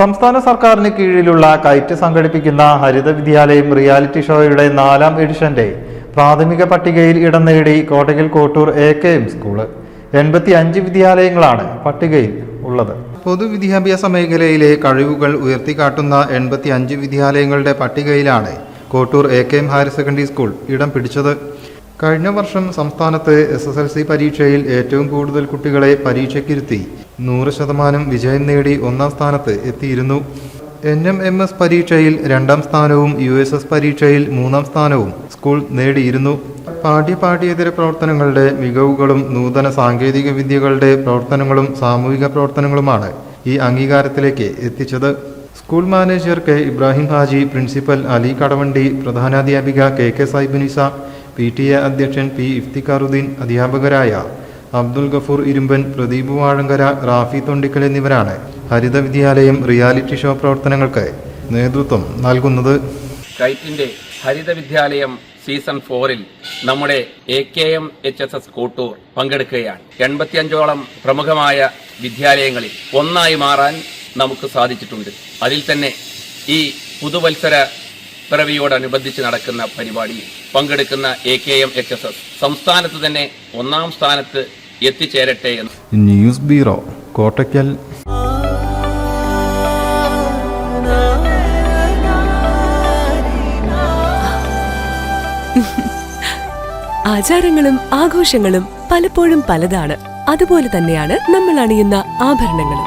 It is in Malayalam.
സംസ്ഥാന സർക്കാരിന് കീഴിലുള്ള കയറ്റ് സംഘടിപ്പിക്കുന്ന ഹരിത വിദ്യാലയം റിയാലിറ്റി ഷോയുടെ നാലാം എഡിഷന്റെ പ്രാഥമിക പട്ടികയിൽ ഇടം നേടി Kottakkal Kottoor A K M school എൺപത്തി അഞ്ച് വിദ്യാലയങ്ങളാണ് പട്ടികയിൽ ഉള്ളത്. പൊതുവിദ്യാഭ്യാസ മേഖലയിലെ കഴിവുകൾ ഉയർത്തിക്കാട്ടുന്ന എൺപത്തി അഞ്ച് വിദ്യാലയങ്ങളുടെ പട്ടികയിലാണ് Kottoor A K M higher secondary school ഇടം പിടിച്ചത്. കഴിഞ്ഞ വർഷം സംസ്ഥാനത്ത് എസ് എസ് എൽ സി പരീക്ഷയിൽ ഏറ്റവും കൂടുതൽ കുട്ടികളെ പരീക്ഷയ്ക്കിരുത്തി. നൂറ് ശതമാനം വിജയം നേടി ഒന്നാം സ്ഥാനത്ത് എത്തിയിരുന്നു. എൻ എം എം എസ് പരീക്ഷയിൽ രണ്ടാം സ്ഥാനവും യു എസ് എസ് പരീക്ഷയിൽ മൂന്നാം സ്ഥാനവും സ്കൂൾ നേടിയിരുന്നു. പാഠ്യ പാഠ്യേതര പ്രവർത്തനങ്ങളുടെ മികവുകളും നൂതന സാങ്കേതിക വിദ്യകളുടെ പ്രവർത്തനങ്ങളും സാമൂഹിക പ്രവർത്തനങ്ങളുമാണ് ഈ അംഗീകാരത്തിലേക്ക് എത്തിച്ചത്. School manager K Ibrahim Haji principal Ali Kadavandi പ്രധാനാധ്യാപിക K K Sahibunisa P T A അധ്യക്ഷൻ പി ഇഫ്തിഖാറുദ്ദീൻ അധ്യാപകരായ അബ്ദുൽ ഗഫൂർ ഇരുമ്പൻ പ്രദീപ് വാഴങ്കര റാഫി തൊണ്ടിക്കൽ എന്നിവരാണ് ഹരിത വിദ്യാലയം റിയാലിറ്റി ഷോ പ്രവർത്തനങ്ങൾക്ക് നേതൃത്വം നൽകുന്നത്. കൈറ്റിന്റെ ഹരിത വിദ്യാലയം സീസൺ ഫോറിൽ നമ്മുടെ A K M H S S Kottoor പങ്കെടുക്കുകയാണ്. എൺപത്തിയഞ്ചോളം പ്രമുഖമായ വിദ്യാലയങ്ങളിൽ ഒന്നായി മാറാൻ നമുക്ക് സാധിച്ചിട്ടുണ്ട്. അതിൽ തന്നെ ഈ പുതുവത്സര പിറവിയോടനുബന്ധിച്ച് നടക്കുന്ന പരിപാടിയിൽ പങ്കെടുക്കുന്ന A K M H S S. സംസ്ഥാനത്ത് തന്നെ ഒന്നാം സ്ഥാനത്ത് എത്തിച്ചേരട്ടെ എന്ന്. News bureau Kottakkal. ആചാരങ്ങളും ആഘോഷങ്ങളും പലപ്പോഴും പലതാണ്. അതുപോലെ തന്നെയാണ് നമ്മൾ അണിയുന്ന ആഭരണങ്ങളും.